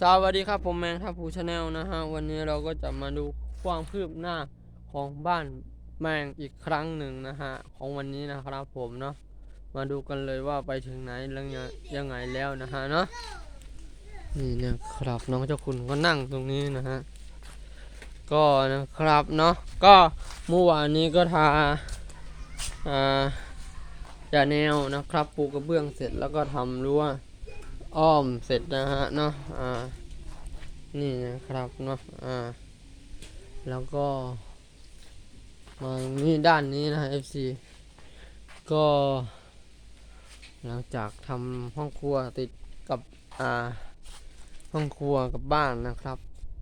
สวัสดีครับผมแมงทัพพูชาแนลนะฮะวันนี้เราก็จะมาดูความคืบหน้าของบ้านแมงอีกครั้งหนึ่งนะฮะของวันนี้นะครับผมเนาะมาดูกันเลยว่าไปถึงไหนแล้วยังไงแล้วนะฮะเนาะนี่นะครับน้องเจ้าคุณก็นั่งตรงนี้นะฮะก็นะครับเนาะก็เมื่อวานนี้ก็ทาอ่าจาแนวนะครับปูกระเบื้องเสร็จแล้วก็ทำรั้ว อ้อมเสร็จนะฮะเนาะอ่านี่นะครับเนาะอ่าแล้วก็มานี่ด้านนี้นะ FC ก็ หลังจากทำห้องครัวติดกับอ่าห้องครัวกับบ้านนะครับ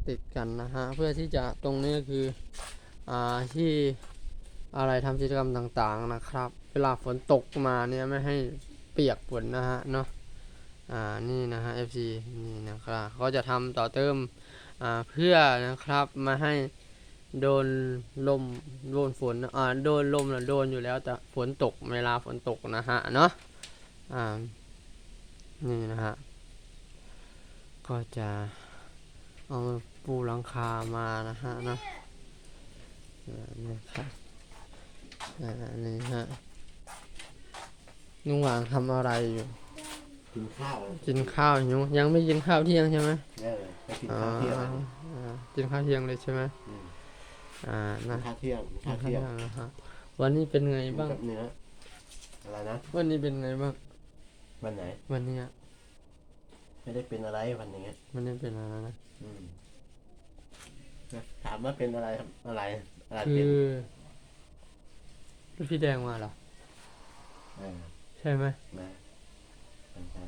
ติดกันนะฮะเพื่อที่จะตรงนี้ก็คืออ่าที่อะไรทำกิจกรรมต่างๆนะครับ เวลาฝนตกมาเนี่ยไม่ให้เปียกฝนนะฮะเนาะ อ่านี่นะฮะ FC นี่นะครับเขาจะทำต่อเติมอ่าเพื่อนะครับมาให้โดนลมโดนฝนอ่าโดนลมนะโดนอยู่แล้วแต่ฝนตกเวลาฝนตกนะฮะเนาะอ่านี่นะฮะก็จะเอาปูหลังคามานะฮะเนาะนี่ครับอ่านี่ฮะลุงหวางทำอะไรอยู่ กินข้าวกินข้าวอยู่ยังไม่กินข้าวเที่ยงใช่ไหมเออไปกินอ่าข้าวเที่ยงอ่ากินข้าวเที่ยงเลยใช่ไหมอืมอ่ากินะนข้าวเที่ยงกินกิข้านวข้าวเที่ยเที่งยงนะฮะวันนี้เป็นไงกินบ้างกับเนื้ออะไรนะวันนี้เป็นไงบ้างวันไหน วันนี้อะไม่ได้เป็นอะไรวันนี้วันนี้เป็นอะไรนะอืมนะถามว่าเป็นอะไรครับอะไรอะไรคืเป็นอลูกพี่แดงมาเหรอเออใช่ไหม นะใช่ใช่ อ่านะฮะ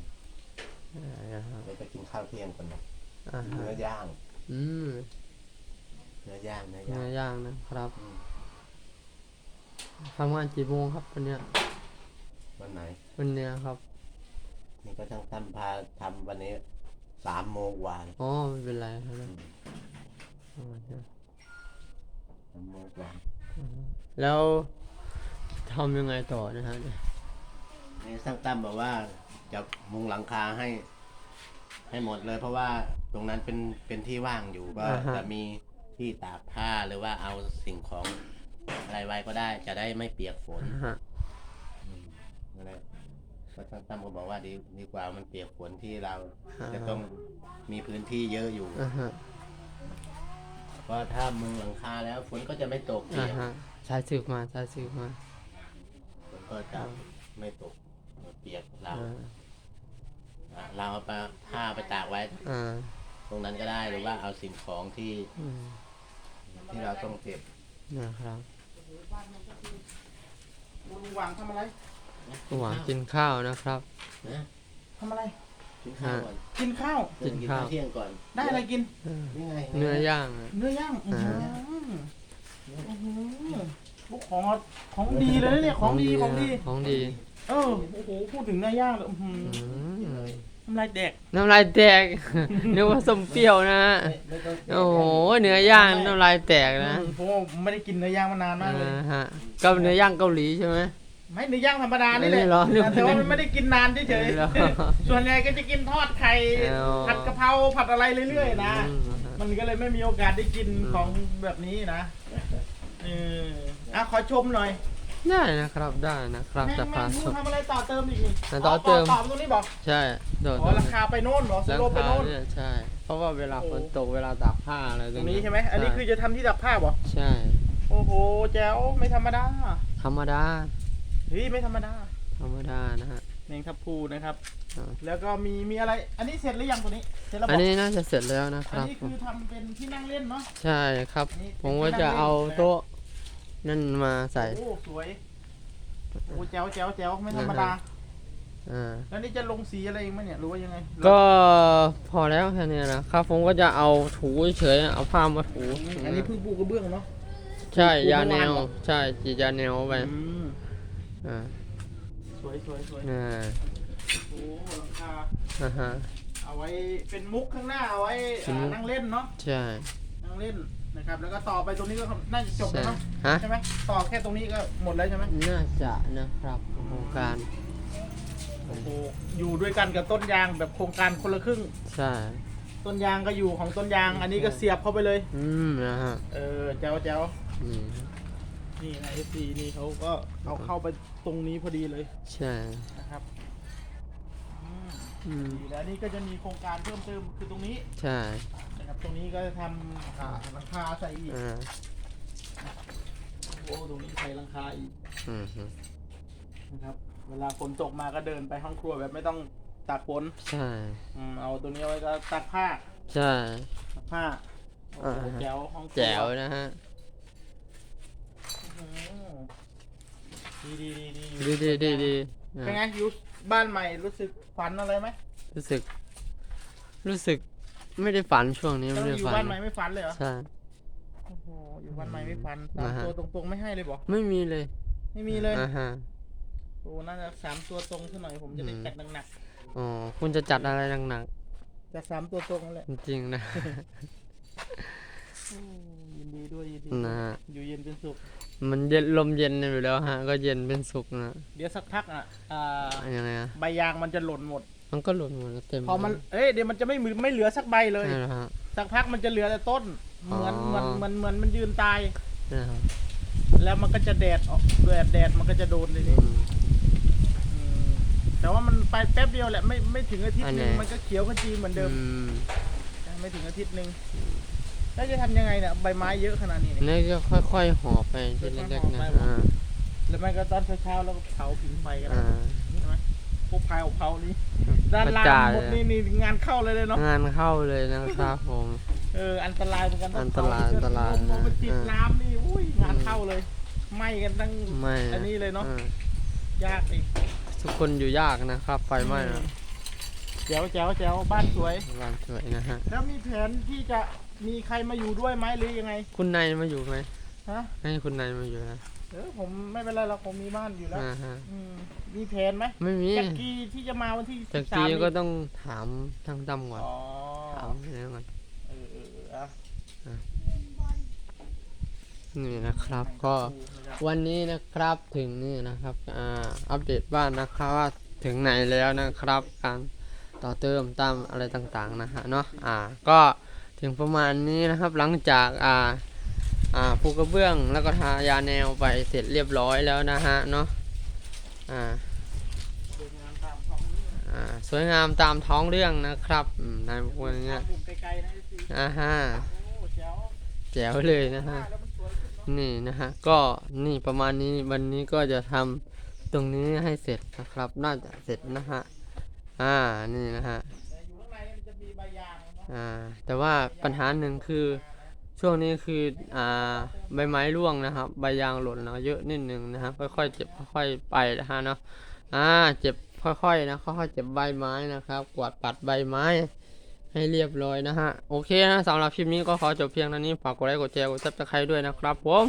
เดี๋ยวจะกินข้าวเที่ยงก่อนนะอ่าฮะเนื้อย่างอืมเนื้อย่างเนื้อเนื้ย่างอย่างนะครับอืมทำงานกี่โมงครับวันเนี้ยวันไหน วันเนี้ยครับนี่ก็ช่างตั้มพาทำวันนี้สามโมงกว่านะอ๋อไม่เป็นไรครับอืมอ๋อใช่สามโมงกว่าแล้วทำยังไงต่อนะฮะเนี่ยนี่ช่างตั้มบอกว่า จะมุงหลังคาให้ ให้หมดเลย เพราะว่าตรงนั้นเป็นเป็นที่ว่างอยู่ก็จะมีที่ตากผ้าหรือว่าเอาสิ่งของอะไรไว้ก็ได้ จะได้ไม่เปียกฝนอ่าฮะนั่นแหละก็ช่างตั้มก็บอกว่าดีดีกว่ามันเปียกฝนที่เรา จะต้องมีพื้นที่เยอะอยู่ อ่าฮะเพราะถ้ามุงหลังคาแล้วฝนก็จะไม่ตกอ่าเปียก ฮะใช้สืบมาใช้สืบมาฝนก็จะไม่ตกเปียกเราอ่าอะ เราเอาไปผ้าไปตากไว้ อ่าตรงนั้นก็ได้หรือว่าเอาสิ่งของที่อืมที่เราต้องเก็บนะครับลุงหวังทำอะไรหวังกินข้าวนะครับ นะทำอะไร กินข้าวก่อนกินข้าว กินข้าวเที่ยงก่อนได้อะไรกิน เออนี่ไงเนื้อย่างอะ เนื้อย่างอื้อหืออ่าอื้อหือพวกของของดีเลยนะเนี่ย ของดี ของดีนะของดี เออ โอ้โห พูดถึงเนื้อย่างเลยอื้อหืออืม น้ำลายแดกน้ำลายแตก นึกว่าส้มเปรี้ยวนะฮะไม่ไม่ต้องเก็บโอ้โหเนื้อย่างน้ำลายแตกนะอืมเพราะว่าไม่ได้กินเนื้อย่างมานานมากเลย อ่าฮะก็เนื้อย่างเกาหลีใช่ไหม ไม่เนื้อย่างธรรมดานี่แหไม่ละเหรอนึกว่าแต่ว่ามันไม่ได้กินนานเฉยไม่เหรอๆส่วนใหญ่ก็จะกินทอดไข่อ๋อผัดกะเพราผัดอะไรเรื่อยๆนะ อืมฮะ มันก็เลยไม่มีโอกาสได้กินอืมของแบบนี้นะเอออะขอชมหน่อย ได้นะครับได้นะครับแม่งจะแม่พางชมึงมทำอะไรต่อเติมอีกนี่แต่ต่อเติม ต่อตรงนี้บอกใช่โดดอ๋อราคาไปโน่นเหรอสหลังโลปไปคาโน่น เนี่ยใช่ เพราะว่าเวลาฝนตกเวลาตากผ้าอะไรตรงนี้ใช่ไหมอันนี้คือจะทำที่ดักผ้าบ่ใช่ โอ้โหแจ๋วไม่ธรรมดาธรรมดา เฮ้ยไม่ธรรมดาธรรมดานะฮะเมงทับพลูนะครับ อ่า แล้วก็มีมีอะไร อันนี้เสร็จหรือยังตัวนี้ เสร็จแล้วบอัอนกนี้น่าจะเสร็จแล้วนะคอันรับนี้คือทำเป็นที่นั่งเล่นเนาะ ใช่ครับอันนี้ผมก็จะเอาโต๊ะ นั่นมาใส่ โอ้สวยโอ้แจ๋วแจ๋วแจ๋วไม่ธรรมดา อ่า แล้วนี่จะลงสีอะไรอีกไหมเนี่ยหรือว่ายังไงก็พอแล้วแค่นี้นะครับผมก็จะเอาถูเฉยๆเอาผ้ามาถูอันนี้เพิ่งปูกระเบื้องเนาะใช่ปูยาแนวเมื่อวานเหรอใช่จียาแนวไปอืมอ่าสวยสวยสวยอ่าโอ้หลังคาอ่าฮะ เอาไว้เป็นมุกข้างหน้าเอาไว้เป็นมุก อ่านั่งเล่นเนาะใช่นั่งเล่น นะครับแล้วก็ต่อไปตรงนี้ก็น่าจะจบใช่แล้วเนาะฮะ ใช่ไหมต่อแค่ตรงนี้ก็หมดแล้วใช่ไหมน่าจะนะครับโครงการโอ้โหอยู่ด้วยกันกับต้นยางแบบโครงการคนละครึ่ง ใช่อต้นยางก็อยู่ของต้นยาง อันนี้ก็เสียบเข้าไปเลย อืมนะฮะเออแจ๋วแจ๋วนี่นี่นะเอฟซีนี่เขาก็เอาเข้าไปตรงนี้พอดีเลยใช่นะครับอืมอืมดีแล้วนี่ก็จะมีโครงการเพิ่มเติมคือตรงนี้ ใช่ นะครับตรงนี้ก็จะทำอ่าหลังคาใส่อีก อ่าโอ้ ตรงนี้ใส่หลังคาอีกอืมฮึนะครับ เวลาฝนตกมาก็เดินไปห้องครัวแบบไม่ต้องตากฝนใช่ อืมเอาตัวนี้เอาไว้ก็ตากผ้าใช่ ตากผ้าโอ้โหอ่าฮะแจ๋วห้องครัว แจ๋วนะฮะ อืมดีดีดีดีดีดีดีดีนะเป็นไงอยู่บ้านใหม่รู้สึกฝันอะไรไหมรู้สึก รู้สึก ไม่ได้ฝันช่วงนี้แล้วไม่ได้อยู่ฝันบ้านใหม่ไม่ฝันเลยเหรอใช่ โอ้โหอยู่บ้านใหม่ไม่ฝันสามนะฮะ ตัวตรงๆไม่ให้เลยบอกไม่มีเลยไม่มีเลยอ่าฮะ โอ้น่าจะสามตัวตรงซะหน่อยผมจะได้อืม จัดหนักอ๋อคุณจะจัดอะไรหนักๆจัดสามตัวตรงนั่นแหละๆจริงๆนะ โอ้ยินดีด้วยยินดีนะฮะ อยู่เย็นเป็นสุข มันเย็นลมเย็นอยู่แล้วฮะ ก็เย็นเป็นสุขนะเดี๋ยวสักพักอะอ่า ยังไงอะใบยางมันจะหล่นหมด มันก็หล่นหมดแล้วเต็มพอมันเอ้ยเดี๋ยวมันจะไม่มีไม่เหลือสักใบเลยใช่แล้วฮะ สักพักมันจะเหลือแต่ต้น เหมือนอ๋อ เหมือนเหมือนเหมือนมันยืนตายนะครับแล้วมันก็จะแดดออกแดดแดดมันก็จะโดนเลยอืนี่ม อืมแต่ว่ามันไปแป๊บเดียวแหละไม่ไม่ถึงอาทิตอัย์นหไหน นึงมันก็เขียวขจีเหมือนเดิมอืมไม่ถึงอาทิตย์หนึ่งแล้วจะทำยังไงเนี่ยใบไม้เยอะขนาดนี้เนี่ย นี่ก็ค่อยๆห่อไปทีละเล็กๆนะค่อยๆห่อไป อ่าแล้วไม่ก็ตอนเช้าๆแล้วก็เผาผิงไฟกันอ่าใช่ไหมพวกพายของเผานี่ ด้านล่างกระจายหมดนี่นี่งานเข้าเลยเลยเนาะงานเข้าเลยนะครับผม เอออันตรายเหมือนกันอันตรายเผอันตรายลมลมมันติดนะน้ำนี่อุ้ยงานเข้าเลยไหม้กันตั้งไม่อันนี้เลยเนาะอ่ยากอีกทุกคนอยู่ยากนะครับ ไฟไหม้นะแจ๋วแจ๋วแจ๋วบ้านสวยบ้านสวยนะฮะแล้วมีแผนที่จะมีใครมาอยู่ด้วยไหมหรือยังไง คุณนายมาอยู่ไหมฮะให้คุณนายมาอยู่นะ เออผมไม่เป็นไรหรอกผมมีบ้านอยู่แล้วอ่าฮะอืมมีแผนไหมไม่มีจากกีที่จะมาวันที่จาก13กีนี่ก็ต้องถามทางดำก่อนอ๋อถามเรื่องก่อนเออเออเอออะนี่นะครับ ก็วันนี้นะครับถึงนี่นะครับอ่าอัปเดตบ้านนะครับว่าถึงไหนแล้วนะครับ การต่อเติมตามอะไรต่างๆนะฮะเนาะอ่า ก็ถึงประมาณนี้นะครับหลังจากอ่า อ่าปูกระเบื้องแล้วก็ทายาแนวไปเสร็จเรียบร้อยแล้วนะฮะเนาะอ่าสวยงามตามท้องเรื่องนะครับอืมในวันนี้มุมไกลๆนะสิอ่าฮะแจ๋วเลยนะฮะนี่นะฮะก็นี่ประมาณนี้วันนี้ก็จะทำตรงนี้ให้เสร็จนะครับ น่าจะเสร็จนะฮะอ่านี่นะฮะแต่อยู่ข้างในมันจะมีใบยางเนาะอ่าแต่ว่าปัญหาหนึ่งคือ ช่วงนี้คืออ่าใบไม้ร่วงนะครับ ใบยางหล่นเนาะเยอะนิดนึงนะฮะค่อยๆเจ็บค่อยๆไปนะฮะเนาะอ่าเจ็บค่อยๆนะค่อยๆเจ็บใบไม้นะครับ กวาดปัดใบไม้ให้เรียบร้อยนะฮะ โอเคนะสำหรับคลิปนี้ก็ขอจบเพียงเท่านี้ฝากกดไลค์กดแชร์กดซับสไครต์ด้วยนะครับผม